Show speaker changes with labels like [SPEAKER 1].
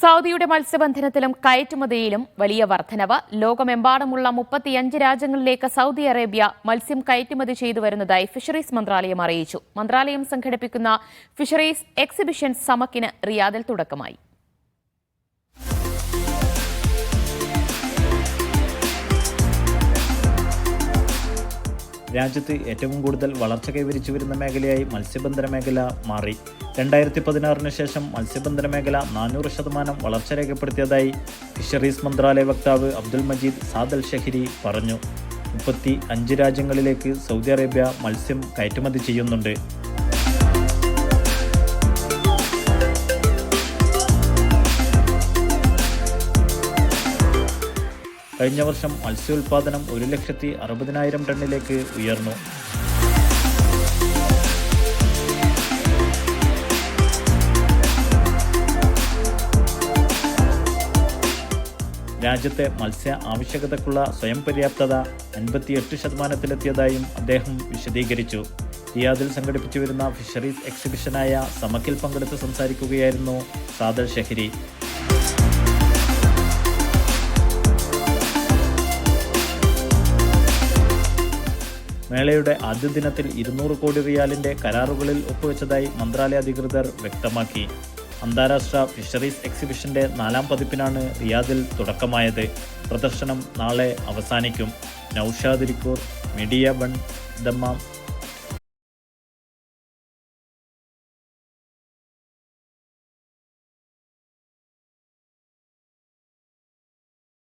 [SPEAKER 1] സൗദിയുടെ മത്സ്യബന്ധനത്തിലും കയറ്റുമതിയിലും വലിയ വർധനവ്. ലോകമെമ്പാടുമുള്ള മുപ്പത്തിയഞ്ച് രാജ്യങ്ങളിലേക്ക് സൗദി അറേബ്യ മത്സ്യം കയറ്റുമതി ചെയ്തു വരുന്നതായി ഫിഷറീസ് മന്ത്രാലയം അറിയിച്ചു. മന്ത്രാലയം സംഘടിപ്പിക്കുന്ന ഫിഷറീസ് എക്സിബിഷൻ സമക്കിന് റിയാദിൽ തുടക്കമായി.
[SPEAKER 2] രാജ്യത്ത് ഏറ്റവും കൂടുതൽ വളർച്ച കൈവരിച്ചു വരുന്ന മേഖലയായി മത്സ്യബന്ധന മേഖല മാറി. രണ്ടായിരത്തി പതിനാറിന് ശേഷം മത്സ്യബന്ധന മേഖല നാനൂറ് ശതമാനം വളർച്ച രേഖപ്പെടുത്തിയതായി ഫിഷറീസ് മന്ത്രാലയ വക്താവ് അബ്ദുൽ മജീദ് സാദൽ ഷഹിരി പറഞ്ഞു. മുപ്പത്തി അഞ്ച് രാജ്യങ്ങളിലേക്ക് സൗദി അറേബ്യ മത്സ്യം കയറ്റുമതി ചെയ്യുന്നുണ്ട്. കഴിഞ്ഞ വർഷം മത്സ്യോൽപാദനം ഒരു ലക്ഷത്തി അറുപതിനായിരം ടണ്ണിലേക്ക് ഉയർന്നു. രാജ്യത്തെ മത്സ്യ ആവശ്യകതയ്ക്കുള്ള സ്വയം പര്യാപ്തത അൻപത്തിയെട്ട് ശതമാനത്തിലെത്തിയതായും അദ്ദേഹം വിശദീകരിച്ചു. റിയാദിൽ സംഘടിപ്പിച്ചു വരുന്ന ഫിഷറീസ് എക്സിബിഷനായ സമക്കിൽ പങ്കെടുത്ത് സംസാരിക്കുകയായിരുന്നു സാദൽ ഷഹരി. മേളയുടെ ആദ്യ ദിനത്തിൽ ഇരുന്നൂറ് കോടി റിയാലിന്റെ കരാറുകളിൽ ഒപ്പുവെച്ചതായി മന്ത്രാലയ അധികൃതർ വ്യക്തമാക്കി. അന്താരാഷ്ട്ര ഫിഷറീസ് എക്സിബിഷന്റെ നാലാം പതിപ്പിനാണ് റിയാദിൽ തുടക്കമായത്. പ്രദർശനം നാളെ അവസാനിക്കും. നൌഷാദിരിക്കൂർ മീഡിയ ബൺ ദമ്മാം.